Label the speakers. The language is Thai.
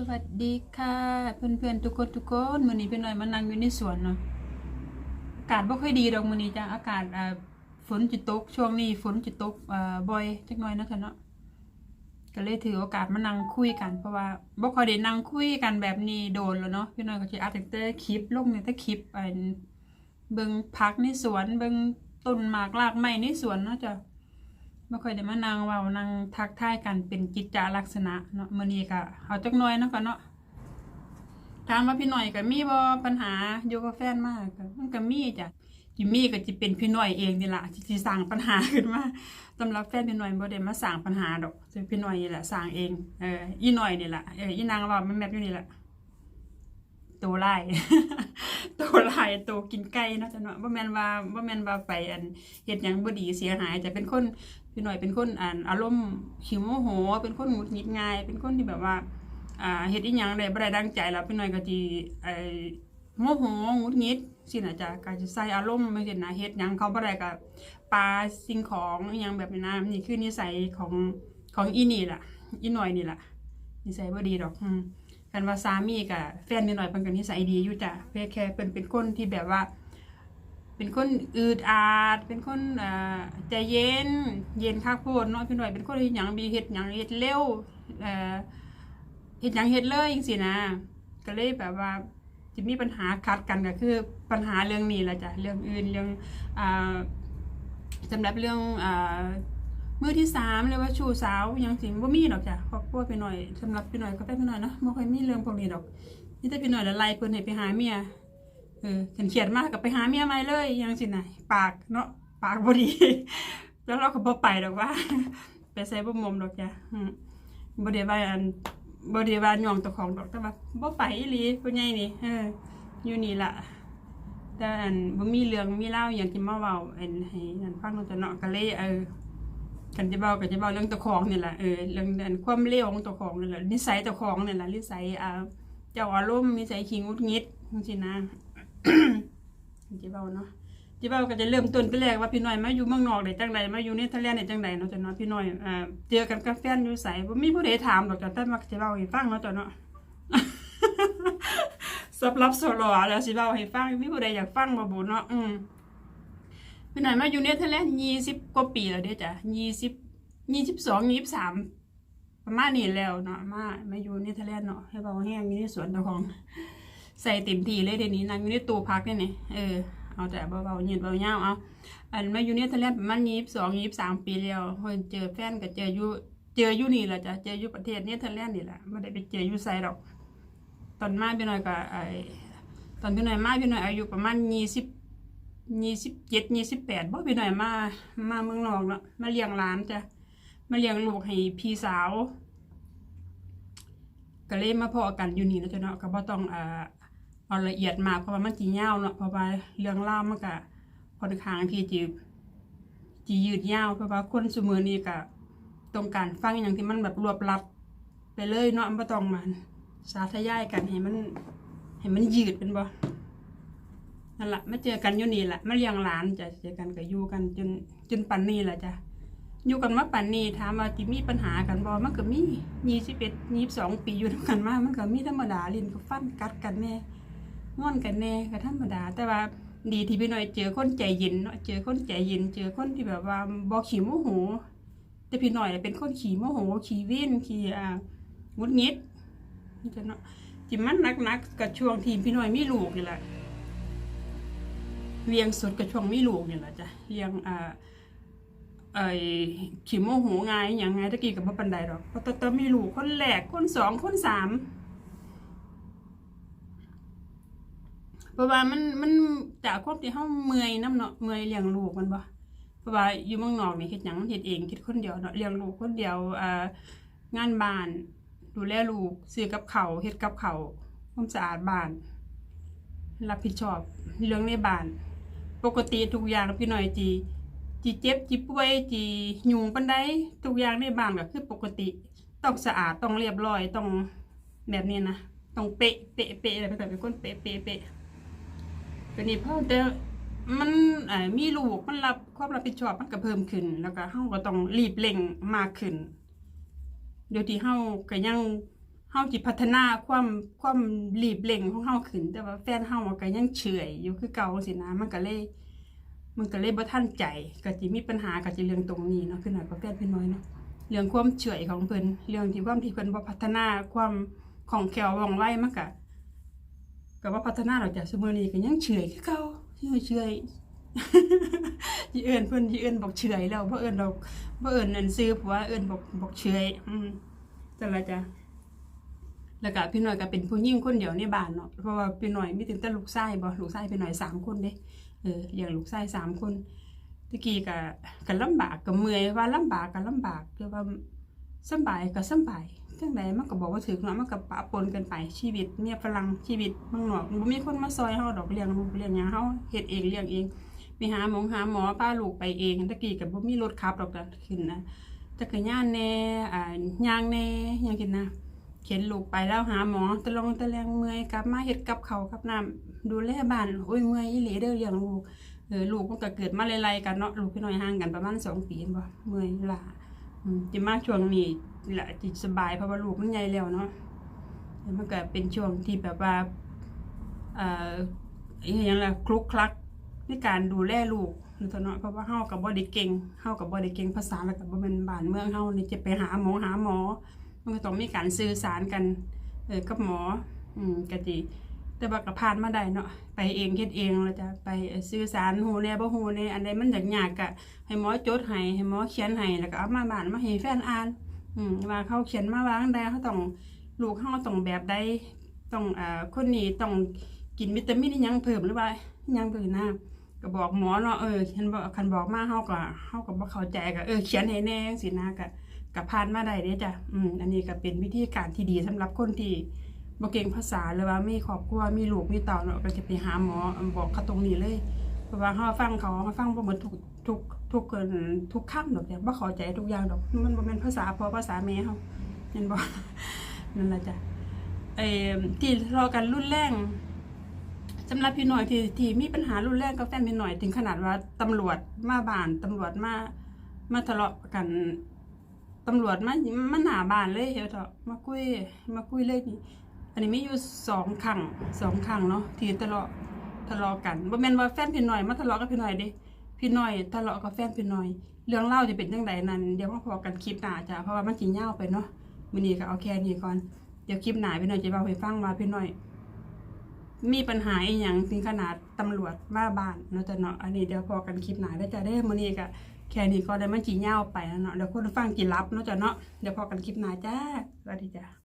Speaker 1: สวัสดีค่ะ เพื่อนๆทุกคนทุกคนมื้อนี้เป็นหน่อยมานั่งอยู่ในสวนเนาะอากาศบ่ค่อยดีดอกมื้อนี้จ้ะอากาศอ่าฝนจะตก ช่วงนี้ฝนจะตกอ่าบ่อยจักหน่อยเนาะค่ะเนาะก็เลยถือโอกาสมานั่งคุยกัน เพราะว่าบ่ค่อยได้นั่งคุยกันแบบนี้โดนแล้วเนาะพี่น้อยก็สิอัดแต่คลิปลงตั้งแต่คลิปอันเบิ่งผักในสวนเบิ่งต้นหมากรากไม้ในสวนเนาะจ้ะ ไม่ค่อยได้มานั่งเว้านั่งทักทายกันเป็นกิจจลักษณะเนาะมื้อนี้ก็เอาจักหน่อยเนาะก็เนาะถามว่าพี่หน่อยก็มีบ่ปัญหาอยู่กับแฟนมากก็มันก็มีจ้ะจิมี่ก็สิเป็นพี่หน่อยเองนี่ละที่สิสร้างปัญหาขึ้นมาสำหรับแฟนพี่หน่อยบ่ได้มาสร้างปัญหาดอกคือพี่หน่อยนี่แหละสร้างเองเอออีหน่อยนี่แหละเอออีนางว่ามันแมบอยู่นี่แหละตัวไล่ตัวไล่ตัวกินไก่เนาะจ้ะเนาะบ่แม่นว่าบ่แม่นว่าไปอันเฮ็ดหยังบ่ดีเสียหายจะเป็นคน พี่หน่อยเป็นคนอ่านอารมณ์ขิวโมโห เป็นคนหงุดหงิดง่าย เป็นคนที่แบบว่าอ่าเฮ็ดอีหยังได้บ่ได้ดังใจแล้วพี่หน่อยก็สิไอ้โมโหหงุดหงิดสินะจ๊ะก็จะใส่อารมณ์ไม่เห็นนะเฮ็ดหยังเขาบ่ได้ก็ปาสิ่งของอีหยังแบบนี้นะนี่คือนิสัยของของอีนี่ล่ะ อีหน่อยนี่ล่ะนิสัยบ่ดีดอกอืมกันว่าสามีกับแฟนพี่หน่อยเพิ่นก็นิสัยดีอยู่จ้ะเพียงแค่เพิ่นเป็นคนที่แบบว่า เป็นคนอืดอาด เป็นคนอ่อใจเย็น เย็นคักโพดเนาะพี่หน่อย เป็นคนเฮ็ดหยังมีเฮ็ดหยังเฮ็ดเร็วเอ่อเฮ็ดหยังเฮ็ดเลยจังซี่นะ ก็เลยแบบว่าจะมีปัญหาขัดกันก็คือปัญหาเรื่องนี้แหละจ้ะ เรื่องอื่นเรื่องอ่าสำหรับเรื่องอ่ามือที่สามเรียว่าชูสาวยังสิบ่มีดอกจ้ะครอบครัวพี่หน่อยสำหรับพี่หน่อยก็เป็นพี่หน่อยเนาะบ่ค่อยมีเรื่องพวกนี้ดอกนี่แต่พี่หน่อยละไล่เพิ่นให้ไปหาเมีย ออฉันเขียนมากกับไปหาเมียใหม่เลยยังสิไหนะปากเนาะปากบดี แล้วเราก็บ่ไปดอกว่า ไปใส่บ่มมดอกจ้ะบ่ได้ว่าอันบ่ได้ว่าย่องตัวของดอกแต่ว่าบ่ไปอีหลีผู้ใหญ่นี่เอออยู่นี่ล่ะแต่อันบ่มีเรื่องมีเล่าอย่างที่มาเว้าอันให้อันฟังนาะจ้ะเนาะก็เลยเออกันจะเว้าก็จะเว้าเรื่องตัวของนี่แหละเออเรื่องอันความเลวของตัวของนี่แหละนิสัยตัวของนี่แหละนิสัยอ่าเจ้าอารมณ์นิสัยขี้งุดงิดจังซี่นะ จีเบาเนาะจีเบาก็จะเริ่มต้นแต่แรกว่าพี่น้อยมาอยู่เมืองนอกได้จังใดมาอยู่เนเธอร์แลได้จังใดเนาะจ้ะเนาะพี่น้อยอ่าเจอกันกับแฟนอยู่ไสบ่มีผู้ใดถามดอกจ้ะแต่มักสิเว้าให้ฟังเนาะจ้ะเนาะสำหรับโซโลแล้วสิเว้าให้ฟังมีผู้ใดอยากฟังบ่บุเนาะอืมพี่น้อยมาอยู่เนเธอร์แลนด์20กว่าปีแล้วเด้อจ้ะ20 22 23ประมาณนี้แล้วเนาะมามาอยู่เนเธอร์แลเนาะให้เว้าแห้งอยู่ในสวนเจ้าของ ใส่เต็มที่เลยเดี๋ยวนี้นังอยู่ในตู้พักเนี่ยนี่เออเอาแต่เบาๆเงียบเบาเงาเอาอันมาอยู่เนี่ยทะเลนประมาณยี่สิบสองยี่สิบสามปีแล้วเพิ่นเจอแฟนก็เจออยู่เจออยู่นี่แหละจ้ะเจออยู่ประเทศเนี่ยทะเลนนี่แหละไม่ได้ไปเจออยู่ไซดอก ตอนมาพี่น้อยก็ไอตอนพี่น้อยมาพี่น้อยอายุประมาณยี่สิบยี่สิบเจ็ดยี่สิบแปดบ่พี่น้อยมามาเมืองนอกเนาะมาเลี้ยงหลานจ้ะมาเลี้ยงลูกให้พี่สาวก็เลยมาพอกันอยู่นี่นะจ๊ะเนาะก็บ่ต้องอ่า เอาละเอียดมากเพราะว่ามันจียาวเนาะเพราะว่าเรื่องเล่ามันก็ค่อนข้างที่จะจียืดยาวเพราะว่าคนสมือนี้ก็ต้องการฟังอย่างที่มันแบบรวบลัดไปเลยเนาะมันบ่ต้องมาสาธยายกันให้มันให้มันยืดเป็นบ่นั่นแหละมาเจอกันอยู่นี่แหละมาเลี้ยงหลานจะเจอกันก็อยู่กันจนจนปันนี้แหละจ้ะอยู่กันมาป่นนี้ถามว่าจิมีปัญหากันบ่มันก็มียี่สิบเอ็ดยี่สิบสองปีอยู่ด้วยกันมามันก็มีธรรมดาลินก็ฟันกัดกันแน่ งอนกันแน่ก็ธรรมดา แต่ว่าดีที่พี่น้อยเจอคนใจเย็นเนาะเจอคนใจเย็น เจอคนที่แบบว่าบ่ขี้โมโหแต่พี่น้อยเป็นคนขี้โมโหขี้วิ่นขี้อ่างุดงิดจะเนาะจิมันนักๆกับช่วงที่พี่น้อยมีลูกนี่แหละเลี้ยงสุดกับช่วงมีลูกนี่แหละจ้ะเลี้ยงอ่าไอ้ขี้โมโหง่ายอย่างไงตะกี้กับบ่ปันใดดอกพราะตอนตอนมีลูกคนแรกคนสองคนสาม เพราะว่ามันมันจากความที่เฮาเมื่อยน้ำเนาะเมื่อยเลี้ยงลูกมันบ่เพราะว่าอยู่เมืองนอกนี่เฮ็ดหยังเฮ็ดเองคิดคนเดียวเนาะเลี้ยงลูกคนเดียวอ่างานบ้าน ดูแลลูกซื้อกับเขาเฮ็ดกับเขาวความสะอาดบ้าน รับผิดชอบเรื่องในบ้าน ปกติทุกอย่างพี่หน่อยจีจีเจ็บจีป่วยจียุงปันไดทุกอย่างในบ้านก็คือปกติต้องสะอาดต้องเรียบร้อยต้องแบบนี้นะต้องเป๊ะเป๊ะเป๊ะอะไรแบบเป็นคนเป๊ะเป๊ะเป๊ะ เป็นนี่เพราะแต่มันมีลูกมันรับความรับผิดชอบมันก็เพิ่มขึ้น แล้วก็เฮาก็ต้องรีบเร่งมากขึ้นโดยที่เฮาก็ยังเฮาจิพัฒนาความความรีบเร่งของเฮาขึ้น แต่ว่าแฟนเฮาก็ยังเฉยอยู่คือเก่าสินะมันก็เลย มันก็เลยบ่ทันใจก็สิมีปัญหาก็สิเรื่องตรงนี้เนาะคือหน่อยกับแฟนพี่นน้อยเนาะเรื่องความเฉยของเพิ่นเรื่องที่ความที่เพิ่นบ่พัฒนาความของแควว่องไวมันก็ ก็บ่าพัฒนาดอกจ้ะซุมื้อนี้ก็ยังเฉยคือเก่ายังเฉอยสิเอิ้นเพิ่อนสิเอิ้นบอกเฉอยแล้วบ่เอิ้นดอกบ่เอิ้นอันซื้อเพราะว่าเอิ้นบอกบอกเฉยอืมจังละจ้ะแล้วก็พี่หน่อยก็เป็นผู้หญิงคนเดียวในบ้านเนาะเพราะว่าพี่หน่อยมีแต่ลูกชายบ่ลูกชายพี่หน่อยสามคนเด้เอออย่างลูกชายสามคนตะกี้ก็ก็ลำบากก็เมื่อยว่าลำบากก็ลำบากแต่ว่าสบายก็สบาย จังไดมันก็บอกว่าถึกเนาะมันก็ปะปนกันไปชีวิตเมียฝรั่งชีวิตมืองนอกบ่มีคนมาซอยเฮาดอกเลี้ยงลูกเลี้ยงหยังเฮาเฮ็ดเองเลี้ยงเองไปหาหมอหาหมอพาลูกไปเองตะกี้ก็บ่มีรถขับดอกจ้ะขึ้นนะจักรยานแน่อ่าย่างแน่ยังกินนะเข็นลูกไปแล้วหาหมอตะลงตะแลงเมื่อยกลับมาเฮ็ดกับเขากับน้ำดูแลบ้านโอ้ยเมื่อยอีหลีเด้อเลี้ยงลูกเออลูกมันก็เกิดมาไล่ๆกันเนาะลูกพี่น้อยห่างกันประมาณสองปีบ่เมื่อยล่ะ จิมาช่วงนี้แหละจิตสบายเพราะว่าลูกมันใหญ่แล้วเนาะแล้วมันก็เป็นช่วงที่แบบว่าเอ่ออหยังล่ะคลุกคลักในการดูแลลูกนี่ตัวเนาะเพราะว่าเฮากับบ่ได้เก่งเฮากับบ่ได้เก่งภาษาแล้วก็บ่แม่นบ้านเมืองเฮานี่จะไปหาหมอหาหมอ มันก็ต้องมีการสื่อสารกันเออกับหมออืมกะจิ แต่ว่าก็ผ่านมาได้เนาะไปเองเฮ็ดเองแล้วจะไปสื่อสารฮู้แน่บ่ฮู้แน่อันใดมันยากๆก็ให้หมอจดให้ให้หมอเขียนให้แล้วก็เอามาบ้านมาให้แฟนอ่าน อืมว่าเขาเขียนมาวาจั่งใดเขาต้องลูกเขาต้องแบบใดต้องอ่าคนนี้ต้องกินวิตามินยังเพิ่มหรือว่ายังเพิ่มนะก็บอกหมอเนาะเออคันบอกคันบอกมาเฮาก็เฮาก็บ่เข้าใจก็เออเขียนให้แน่จังซี่นะก็กับผ่านมาได้เด้จ้ะอืมอันนี้ก็เป็นวิธีการที่ดีสำหรับคนที่ บ่เก่งภาษาหรือว่ามีครอบครัวมีลูกมีเต่าเนาะก็จะไปหาหมอบอกเขาตรงนี้เลยเพราะว่าเฮาฟังเขาเฮาฟังบ่หมดทุกทุกทุกเกินทุกคำดอกจ้ะบ่เข้าใจทุกอย่างดอก มันบ่แม่นภาษาพอภาษาแม่เฮาเห็นบ่นั่นล่ะจ้ะไอ้ที่ทะเลาะกันรุนแรงสำหรับพี่หน่อยที่ที่มีปัญหารุนแรงกับแฟนพี่หน่อยถึงขนาดว่าตำรวจมาบ้านตำรวจมามาทะเลาะกันตำรวจมามาหนาบ้านเลยเฮวเถอะมาคุยมาคุยเลยนี่ อันนี้มีอยู่สองครั้งสองครั้งเนาะที่ทะเลาะทะเลาะกันบ่แม่นว่าแฟนพี่หน่อยมาทะเลาะกับพี่หน่อยเด้พี่หน่อยทะเลาะกับแฟนพี่หน่อย เรื่องเล่าจะเป็นจังไดนั้นเดี๋ยวมาพอกันคลิปหน้าจ้ะเพราะว่ามันสิยาไปเนาะมื้อนี้ก็เอาแค่นี้ก่อนเดี๋ยวคลิปหน้าพี่หน่อยจะเล่าให้ฟังว่าพี่หน่อย มีปัญหาอีหยังถึงขนาดตำรวจมาบ้านเนาะจ้ะเนาะอันนี้เดี๋ยวพอกันคลิปหน้าได้จ้ะเด้มื้อนี้ก็แค่นี้ก็ได้มันจีเง่าไปแล้วเนาะเดี๋ยวคนฟังจีรับเนาะจ้ะเนาะเดี๋ยวพอกันคลิปหน้าจ้าสวัสดีจ้า